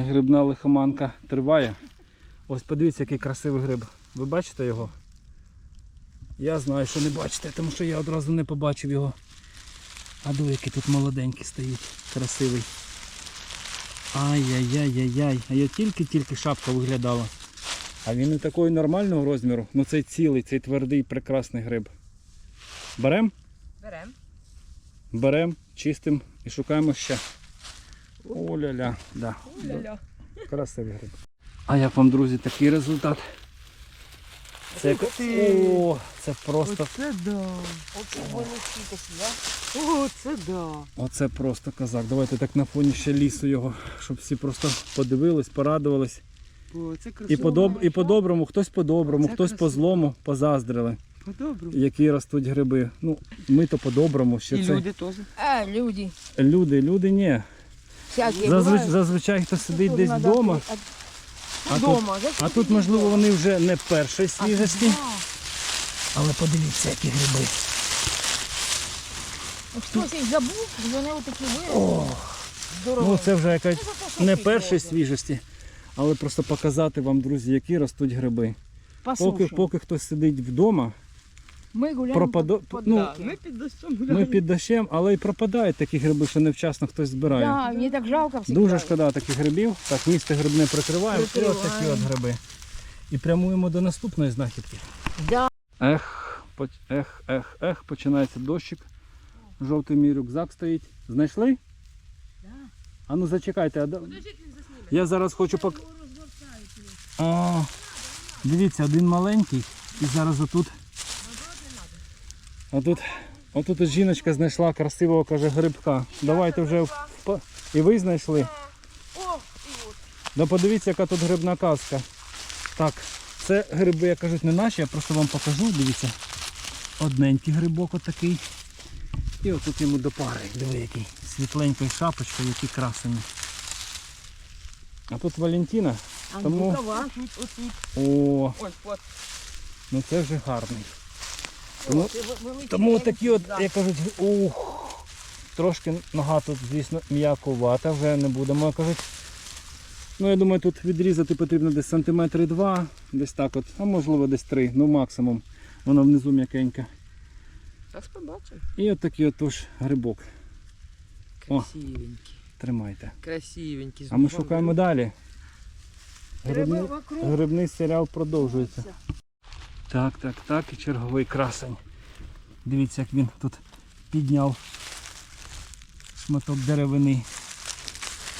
Грибна лихоманка триває. Ось подивіться, який красивий гриб. Ви бачите його? Я знаю, що не бачите, тому що я одразу не побачив його. А до який тут молоденький стоїть, красивий. Ай-яй-яй-яй-яй. А я тільки-тільки шапка виглядала. А він не такої нормального розміру. Ну цей цілий, цей твердий, прекрасний гриб. Берем? Берем. Берем, чистим і шукаємо ще. О-ля-ля, да. Ля-ля. Красивий гриб. А як вам, друзі, такий результат? Це, Ух ти! О, це просто, Оце да. Оце вонючі такі, а? О, це да. оце просто козак. Давайте так на фоні ще лісу його, щоб всі просто подивились, порадувались. О, це І, красиво. по-доб... і по-доброму, хтось по-доброму, Це хтось красиво. по-злому позаздрили, По-доброму. які ростуть гриби. Ну, ми то по-доброму, ще І це. люди теж. А, люди. Люди, люди ні. Всякі Зазвич... бувають. Зазвичай хто сидить десь надо вдома, от- а тут, Дома. а тут, можливо, вони вже не першої свіжості. Але подивіться, які гриби. Хтось їх забув, і вони отакі виросли. Здорово. Ну це вже якась за не пить першої свіжості, але просто показати вам, друзі, які ростуть гриби. Поки, Послухай, поки хтось сидить вдома, ми гуляємо пропадо- по, по ну. Ми під дощом ми під дощем, але й пропадають такі гриби, що невчасно хтось збирає. Да, мені так жалко всіх. Дуже шкода таких грибів. Так, місце грибне прикриваємо. І ось такі от гриби. І прямуємо до наступної знахідки. Да. Ех, поч- ех, ех, ех, починається дощик. Жовтий мій рюкзак стоїть. Знайшли? Да. А ну зачекайте, а да- я зараз хочу пок... А, дивіться, один маленький і зараз отут. Отут, отут жіночка знайшла красивого, каже, грибка. Давайте вже в... І ви знайшли? Да подивіться, яка тут грибна казка. Так, це гриби, як кажуть, не наші, я просто вам покажу, дивіться. Одненький грибок отакий. І отут йому до пари. Диви який. Світленькою шапочкою, які красені. А тут Валентина. А Тому-. О, ну це вже гарний. Тому, Це тому отакі от, як кажуть, ух. Трошки нога тут, звісно, м'якувата, вже не будемо як кажуть. Ну, я думаю, тут відрізати потрібно десь сантиметри два, десь так от, а можливо десь три, ну максимум. Воно внизу м'якеньке. Зараз побачимо. І от такий от уж грибок. Красивенький. Тримайте. Красивенький. А ми шукаємо далі. Грибний, грибний серіал продовжується. Так, так, так, і черговий красень. Дивіться, як він тут підняв шматок деревини.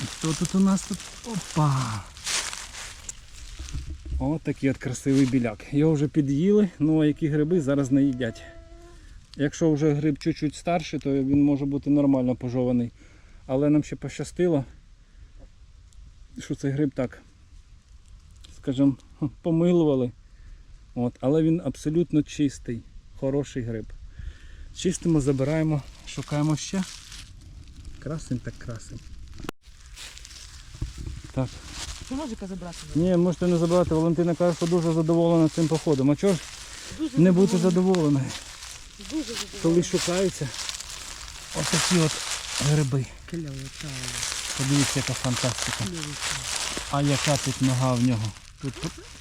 І Хто тут у нас тут? Опа! О, такий от красивий біляк. Його вже під'їли, ну а які гриби зараз не їдять. Якщо вже гриб чуть-чуть старший, то він може бути нормально пожований. Але нам ще пощастило, що цей гриб так, скажімо, помилували. От, але він абсолютно чистий, хороший гриб. Чистимо, забираємо, шукаємо ще. Красень так красень. Так. Що ножика забрати? Ні, можете не забрати. Валентина каже, що дуже задоволена цим походом. А чого ж Дуже не бути задоволеною? Дуже задоволена. Коли шукаються ось такі от гриби. Кльово. Подивіться, яка фантастика. Кльово. А яка тут нога в нього? Тут,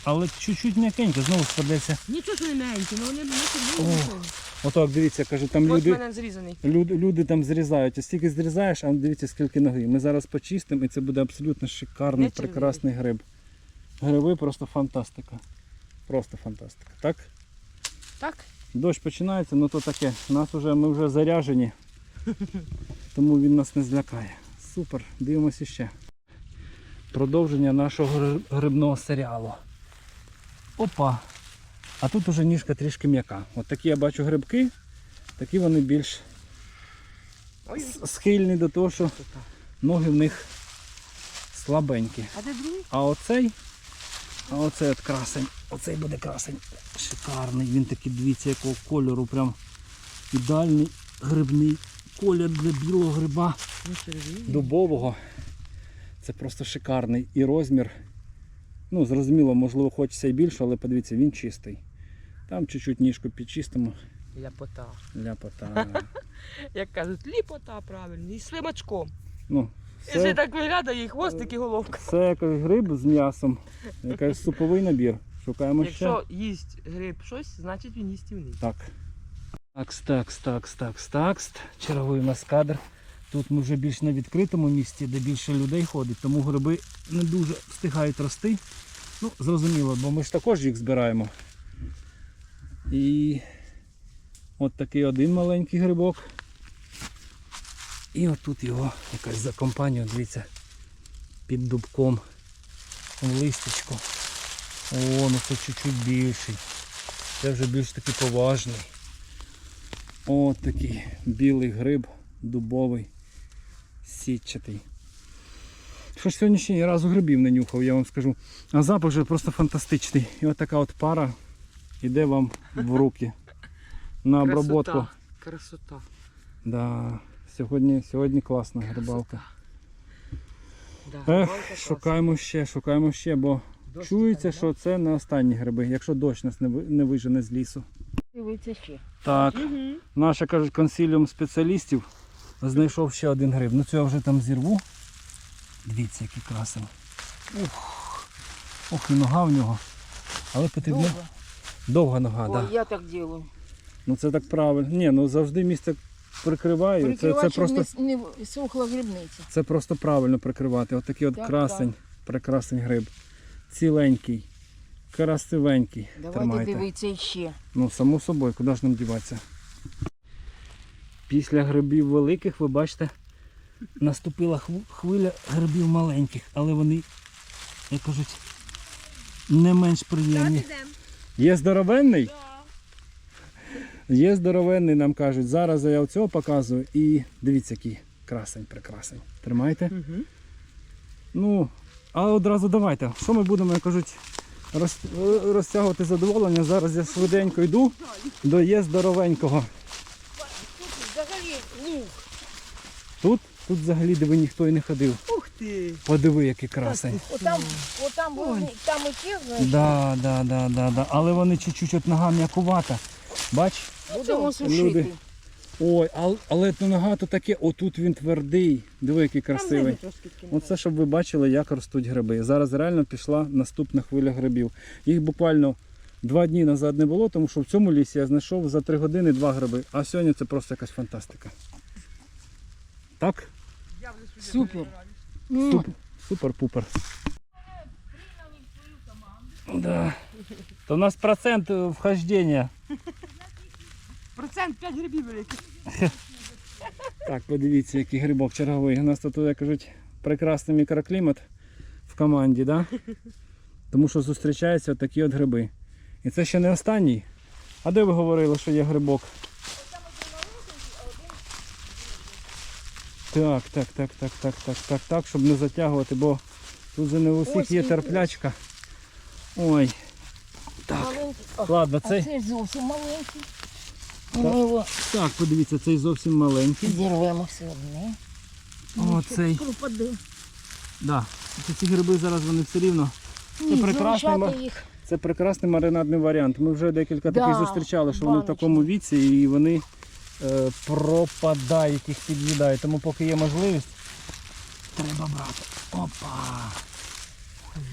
але чуть-чуть м'якенько, знову складеться. Нічого не менше, але вони не нічого. Отак, дивіться, каже, там Ось люди, мене зрізаний. люди, люди там зрізають. А стільки зрізаєш, а дивіться, скільки ноги. Ми зараз почистимо і це буде абсолютно шикарний, Не прекрасний гриб. Гриби просто фантастика. Просто фантастика. Так? Так? Дощ починається, ну то таке. Нас уже, ми вже заряжені, тому він нас не злякає. Супер, дивимося ще. Продовження нашого грибного серіалу. Опа! А тут уже ніжка трішки м'яка. От такі я бачу грибки, такі вони більш схильні до того, що ноги в них слабенькі. а де другий? А оцей, а оцей от красень, оцей буде красень. Шикарний, він такий, дивіться, якого кольору, прям ідеальний грибний колір для білого гриба Ну, дубового. Це просто шикарний. І розмір. Ну, зрозуміло, можливо, хочеться і більше, але подивіться, він чистий. Там чуть-чуть ніжку підчистимо. Ляпота. Ляпота. Як кажуть, ліпота правильно. І слимачком. Ну, І ще так виглядає, і хвостик, і головка. Це якийсь гриб з м'ясом. Якийсь суповий набір. Шукаємо ще. Якщо їсть гриб щось, значить він їстівний. Так. Такс, такс, такс, такс, такс. Черговий у нас кадр. Тут ми вже більш на відкритому місці, де більше людей ходить, тому гриби не дуже встигають рости. Ну, зрозуміло, бо ми ж також їх збираємо. І от такий один маленький грибок. І отут його якась за компанію, дивіться, під дубком. В листечку. О, ну це чуть-чуть більший. Це вже більш такий поважний. От такий білий гриб, дубовий, сітчатий. Що ж сьогодні ще ні разу грибів не нюхав, я вам скажу. А запах вже просто фантастичний. І от така от пара йде вам в руки на обработку. Красота. Красота. Да. Сьогодні, сьогодні класна грибалка. Да, Ех, класна. шукаємо ще, шукаємо ще, бо Дощ чується, що це не останні гриби, якщо дощ нас не не вижене з лісу. Дивиться ще. Так? Мгм. Наша кажуть, консиліум спеціалістів знайшов ще один гриб. Ну цього вже там зірву. Дивіться, який красив. Ух, Ох, і нога в нього. Але потрібно. Довго. Довга нога, так. Да. я так делаю. Ну це так правильно. Ні, ну завжди місце прикриваю. Це, це, просто, не, не сухла грибниця. це просто правильно прикривати. От такий от Так, красень, прекрасний гриб. Ціленький, красивенький. Давайте Тримайте. дивитися ще. Ну, само собою, куди ж нам діватися? Після грибів великих, ви бачите, наступила хвиля грибів маленьких, але вони, як кажуть, не менш приємні. Є здоровенний? Є здоровенний, нам кажуть. Зараз я оцього показую і дивіться, який красень, прекрасень. Тримайте. Ну, а одразу давайте. Що ми будемо, як кажуть, роз, е, розтягувати задоволення. Зараз я швиденько йду до є здоровенького. Взагалі, лук. Тут, тут взагалі диви ніхто і не ходив. Ух ти! Подиви, який красень. Отам, отам, там і ті, знаєш, Да, да, да, да, да. Але вони чуть-чуть от нога м'якувата. Бач? будемо сушити. люди. Ой, ал- але то нога то таке, отут він твердий. Диви, який красивий. Оце щоб ви бачили, як ростуть гриби. Зараз реально пішла наступна хвиля грибів. Їх буквально два дні назад не було, тому що в цьому лісі я знайшов за три години два гриби. А сьогодні це просто якась фантастика. Так? Супер. М, супер-пупер. Да. То у нас процент е, вхождення. Процент 5 грибів великих. Так, подивіться, який грибок черговий. У нас тут, як кажуть, прекрасний мікроклімат в команді, да? тому що зустрічаються такі от гриби. І це ще не останній. А де ви говорили, що є грибок? Так, так, так, так, так, так, так, так, щоб не затягувати, бо тут же не у всіх є терплячка. Ой. Так, маленький. Ладно, цей. це зовсім маленький. Так. ми його Так, подивіться, цей зовсім маленький. зірвемо все одне. О, цей. Пропаде. Да. Ці- Ці гриби зараз вони все рівно. Ні, прекрасний залишати ма- їх. Це прекрасний маринадний варіант. Ми вже декілька Да, таких зустрічали, що вони в баночки. такому віці і вони е, пропадають, їх під'їдають. Тому поки є можливість, треба брати. Опа!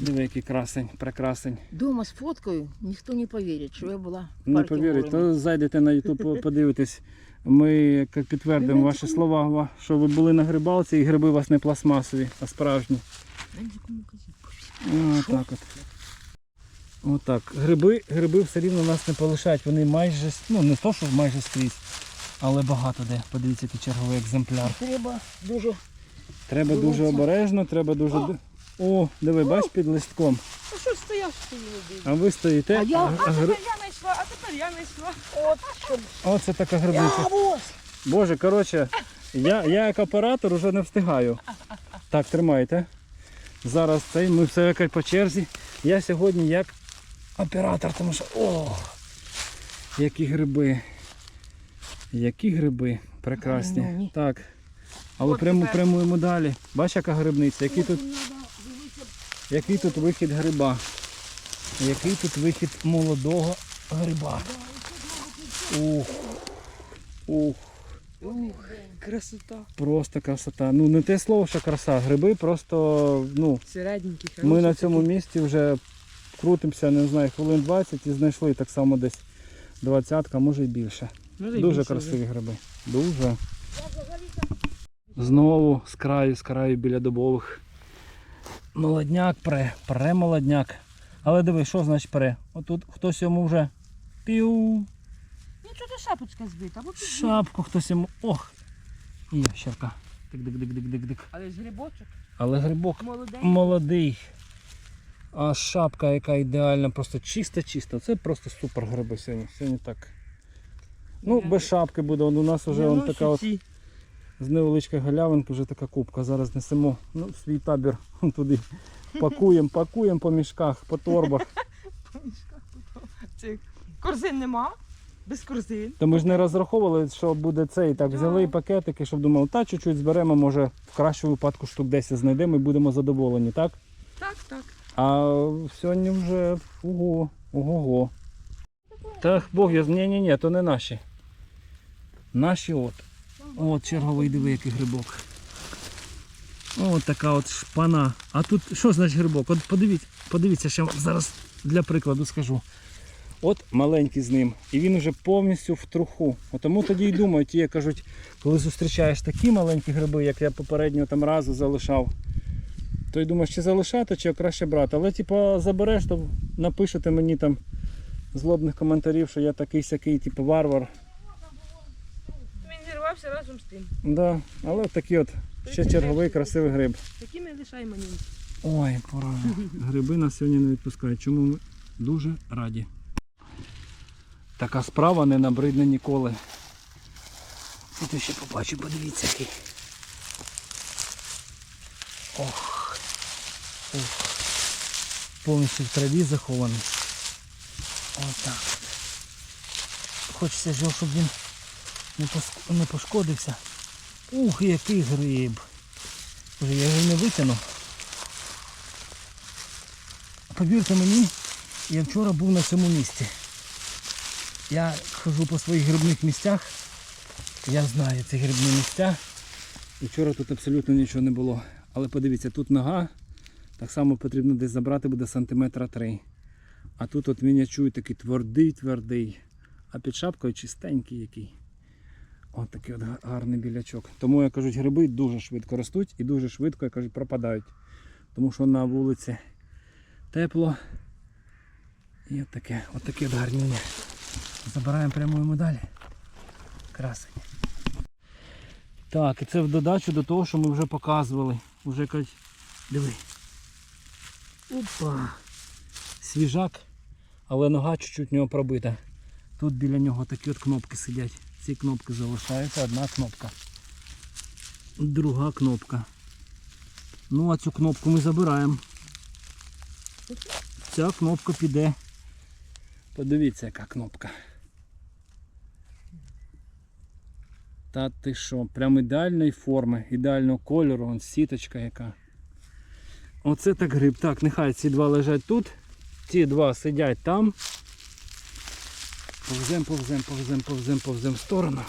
Диви, який красень, прекрасень. Дома з фоткою ніхто не повірить, що я була в Не парку повірить, то зайдете на YouTube, подивитесь. Ми як підтвердимо ваші слова, ва- що ви були на грибалці і гриби у вас не пластмасові, а справжні. Отак от. Отак. Гриби, гриби все рівно нас не полишають. Вони майже, с- ну не то, що майже скрізь, але багато де. Подивіться, який черговий екземпляр. Треба дуже Треба дуже обережно, треба дуже. О, диви, бач під листком. А що стояв, що не? А ви стоїте. А я- а А тепер я знайшла, а тепер я знайшла. от, щоб... Оце така А, грибниця. Боже, коротше, я, я як оператор вже не встигаю. Так, тримайте. Зараз цей, ми все якось по черзі. Я сьогодні як оператор, тому що. О! Які гриби. Які гриби прекрасні. Ну. Так. Але прямо, прямуємо далі. Бач, яка грибниця, який тут, який тут вихід гриба. Який тут вихід молодого гриба. Ух. Ух. Ух, красота. Просто красота. Ну не те слово, що краса. Гриби просто, ну, ми на цьому місці вже крутимося, не знаю, хвилин 20 і знайшли так само десь двадцятка, може і більше. І Дуже красиві гриби. Дуже. Знову з краю, з краю біля дубових. Молодняк пре, пре молодняк. Але диви, що значить пре? Отут хтось йому вже пів Ну що шапочка збита? Шапку, хтось йому. Ох! Є щерка. Дик-дик-дик-дик-дик-дик. Але ж грибочок Але грибок молодий. молодий. А шапка, яка ідеальна, просто чиста-чиста. Це просто супер гриби сьогодні. Сьогодні так. Ну, без шапки буде. Он У нас вже он така от з невеличкої галявинки, вже така кубка. Зараз несемо ну, свій табір туди. Пакуємо, пакуємо по мішках, по торбах. Цих корзин нема. Без корзин. То ми ж не розраховували, що буде цей. Так, Да. взяли пакетики, щоб думали, та чуть-чуть зберемо, може в кращому випадку штук 10 знайдемо і будемо задоволені, так? Так, так. А сьогодні вже ого, ого. Та Бог я ні, ні, ні, то не наші. Наші от. От черговий диви, який грибок. От така от шпана. А тут що значить грибок? От подивіться, подивіться, ще зараз для прикладу скажу. От маленький з ним. І він вже повністю в труху. От Тому тоді й думають, ті кажуть, коли зустрічаєш такі маленькі гриби, як я попереднього там разу залишав, то й думаєш, чи залишати, чи краще брати. Але типу забереш, то напишете мені там злобних коментарів, що я такий сякий, типу варвар. Він зірвався разом з тим. Да, але такий от ще черговий красивий гриб. Такі ми лишаємо ним. Ой, пора. Гриби нас сьогодні не відпускають. Чому ми дуже раді. Така справа не набридне ніколи. Тут ще побачу, подивіться який. Ох. Ох. Повністю в траві захований. Отак. Хочеться ж щоб він не, пошкодився. Ух, який гриб. Боже, я його не витягну. Повірте мені, я вчора був на цьому місці. Я хожу по своїх грибних місцях. Я знаю ці грибні місця. І вчора тут абсолютно нічого не було. Але подивіться, тут нога, так само потрібно десь забрати буде сантиметра три. А тут от він я чую такий твердий, твердий. А під шапкою чистенький який. От такий от гарний білячок. Тому я кажуть, гриби дуже швидко ростуть і дуже швидко, я кажуть, пропадають. Тому що на вулиці тепло. І от таке, от таке гарніння. Забираємо прямуємо далі. Красень. Так, і це в додачу до того, що ми вже показували. Уже кажуть, диви. Опа. Свіжак, але нога чуть-чуть в нього пробита. Тут біля нього такі от кнопки сидять. Ці кнопки залишаються, одна кнопка. Друга кнопка. Ну а цю кнопку ми забираємо. Ця кнопка піде. Подивіться, яка кнопка. Та ти що, прям ідеальної форми, ідеального кольору, вон сіточка яка. Оце так гриб. Так, нехай ці два лежать тут, ці два сидять там. Повзем, повзем, повзем, повзем, повзем в сторону.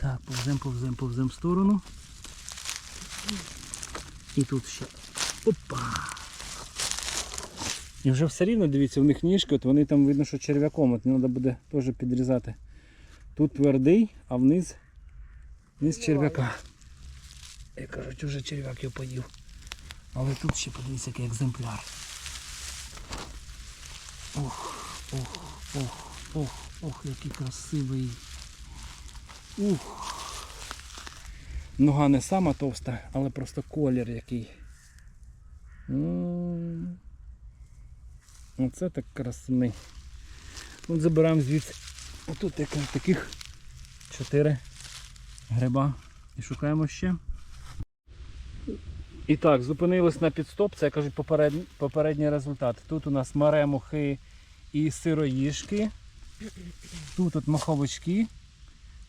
Так, повзем, повзем, повзем в сторону. І тут ще. Опа! І вже все рівно, дивіться, в них ніжки, от вони там видно, що черв'яком, от не треба буде теж підрізати. Тут твердий, а вниз, вниз черв'яка. Як кажуть, вже черв'як його поїв. Але тут ще подивіться, який екземпляр. Ох, ох, ох, ох, ох, який красивий. Ух. Нога не сама товста, але просто колір який. Оце так красний. От забираємо звідси. Отут яка- таких чотири гриба. І шукаємо ще. І так, зупинились на підстоп, це кажуть попередній, попередній результат. Тут у нас маремухи і сироїжки. Тут от маховички.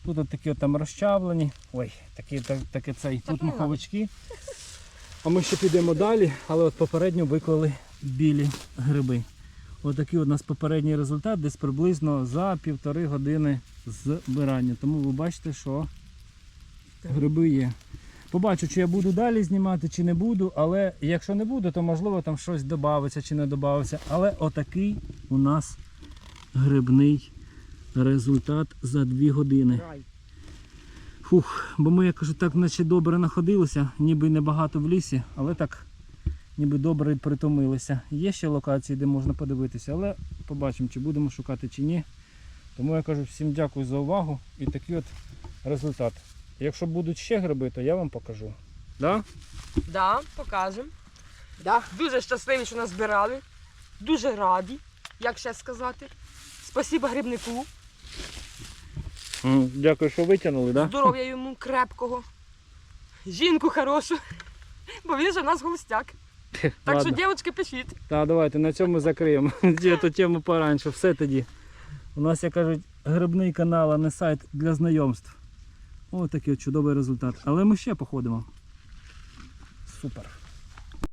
Тут от такі от там розчавлені. Ой, такі, так, таке цей. Тут маховички. А ми ще підемо далі, але от попередньо виклали білі гриби. Отакий от у нас попередній результат, десь приблизно за півтори години збирання. Тому ви бачите, що гриби є. Побачу, чи я буду далі знімати, чи не буду, але якщо не буду, то можливо там щось додається чи не додається. Але отакий у нас грибний результат за 2 години. Фух, бо ми, я кажу, так наче добре находилися, ніби небагато в лісі, але так ніби добре притомилися. Є ще локації, де можна подивитися, але побачимо, чи будемо шукати, чи ні. Тому я кажу всім дякую за увагу і такий от результат. Якщо будуть ще гриби, то я вам покажу. Да? Да, покажемо. Да. Дуже щасливі, що нас збирали. Дуже раді, як ще сказати. Спасибо грибнику. М, Дякую, що витягнули, да? Здоров'я йому крепкого. Жінку хорошу. Бо він же в нас гостяк. Так що, Ладно. дівчатки, пишіть. Так, давайте на цьому закриємо. Цю тему пораньше. Все тоді. У нас, як кажуть, грибний канал, а не сайт для знайомств. Ось такий чудовий результат. Але ми ще походимо. Супер.